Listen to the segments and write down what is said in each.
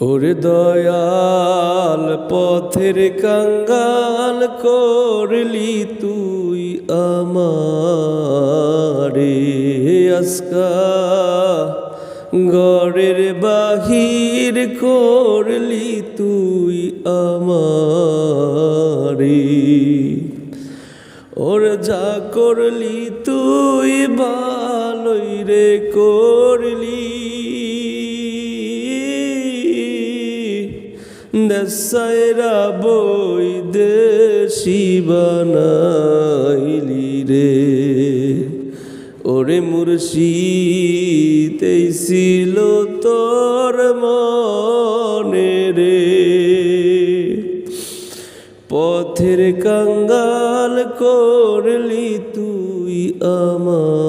ওরে দয়াল পথের কাঙ্গাল করলি তুই আমারে আজকা। গড়ের বাহির করলি তুই আমারে। ওর যা করলি তুই ভালোই রে করলি। দেশায়রা বই দেশি বানাইলি রে। ওরে মুর্শিদ, এই ছিল তোর মনে রে। পথের কাঙ্গাল করলি তুই আমারি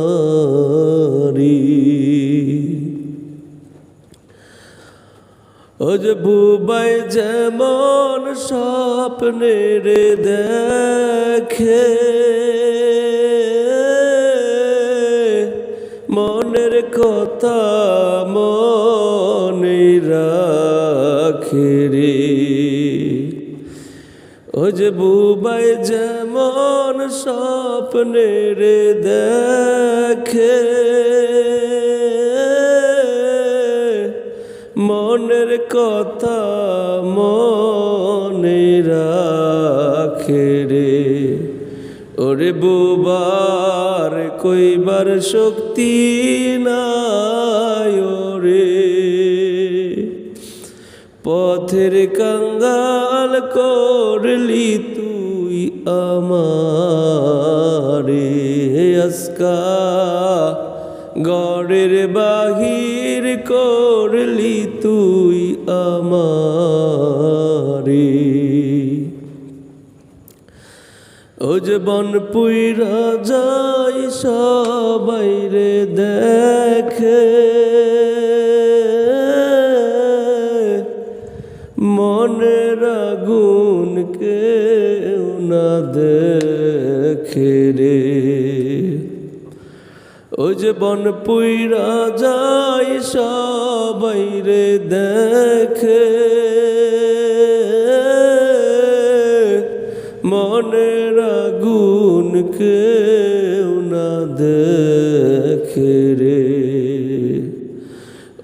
ওজ বুবাই যেমন স্বপ্নে রে দেখে, মনের কথা মনে রাখে রে। ও যে বুবাই যেমন স্বপ্নে রে দেখে মনের কথা মনে রাখে রে। ওরে বুবার কইবার শক্তি নাই রে পথের কাঙ্গাল করলি তুই আমারে, আজকা গড়ের বাহির করলি তুই আমারে। ও যে বন পুইরা যাই সবাই রে দেখে। মনের আগুন কেউ না দেখে রে। ও যে বন পুইরা যাই সবাই রে দেখে। মনের আগুন কেউ না দেখে রে।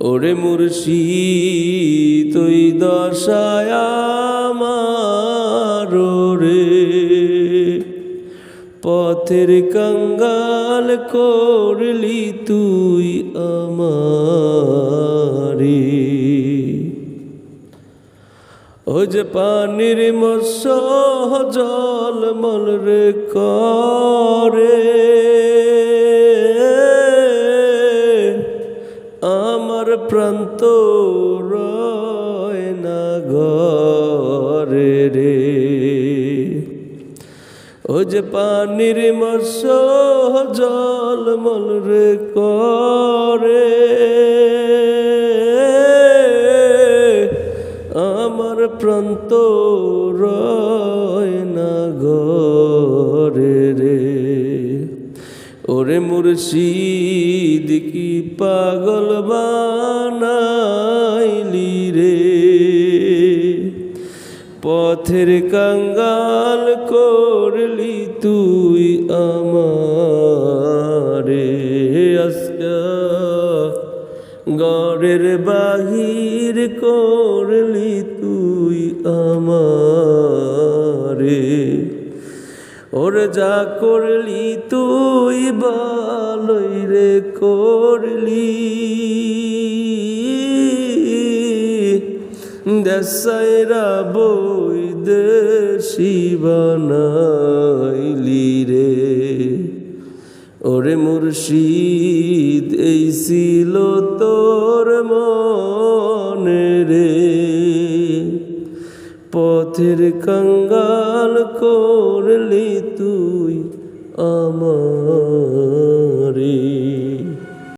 ওরে মুর্শি পথের কঙ্গাল করলি তুই আমারি। ও যে পানির মৎস্য জল মল রে করে, আমার প্রান্ত রয় না ঘরে রে। ও যে পানির মৎস্য জল মল রে করে। আমার প্রান্ত না ঘরে রে। ওরে মুর্শিদ কি পাগল বানাইলি রে? পথের কাঙ্গাল করলি তুই আমারে। আজকা গড়ের বাহির করলি তুই আমারে। ওর যা করলি তুই ভালোই রে করলি। দেশাইরা বই দেশি বানাইলি রে। ওরে মুর্শিদ, এই ছিল তোর মনে রে। পথের কঙ্গাল করলি তুই আমার।